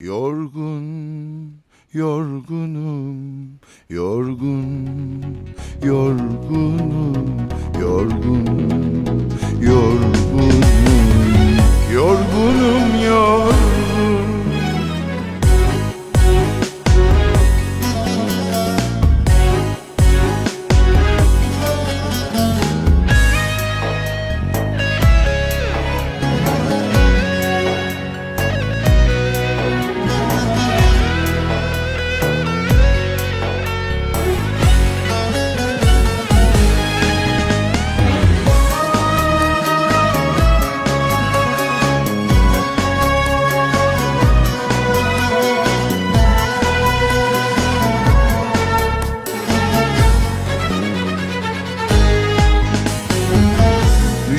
Yorgun, yorgunum, yorgun, yorgunum, yorgun, yorgunum, yorgunum,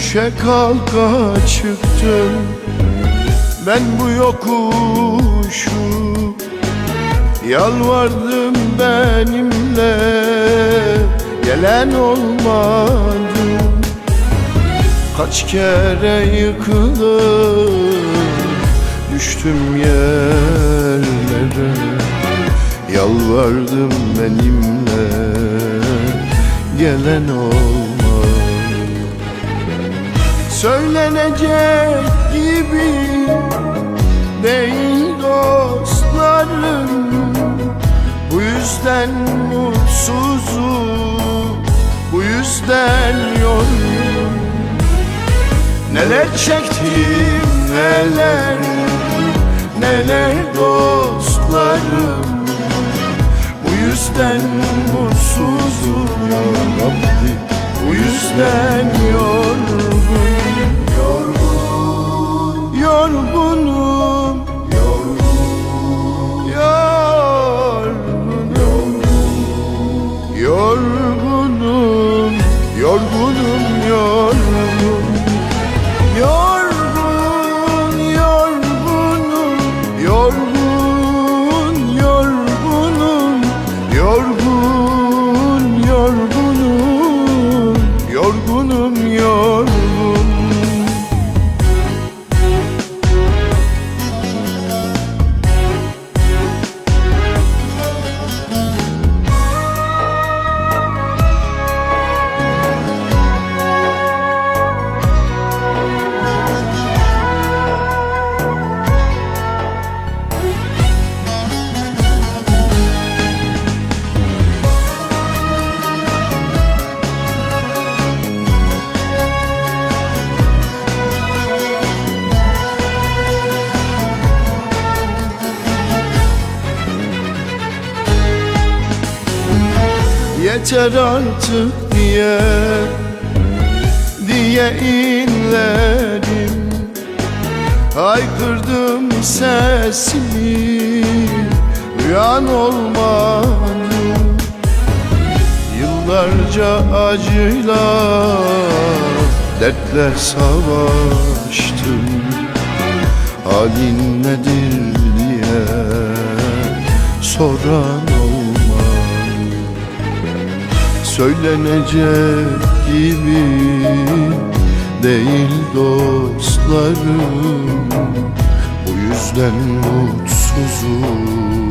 Düşe kalka çıktım. Ben bu yokuşu Yalvardım benimle. Gelen olmadı. Kaç kere yıkılıp Düştüm yerlere. Yalvardım benimle. Gelen olmadı Söylenecek gibi değil dostlarım. Bu yüzden mutsuzum Bu yüzden yorgunum Neler çektim neler Neler dostlarım. Bu yüzden mutsuzum Bu yüzden yorgunum Yorgunum Yeter artık diye Diye inledim. Haykırdım sesimi Uyan olmadı Yıllarca acıyla Dertle savaştım. Halin nedir diye Soran olmadı Söylenecek gibi değil dostlarım. Bu yüzden mutsuzum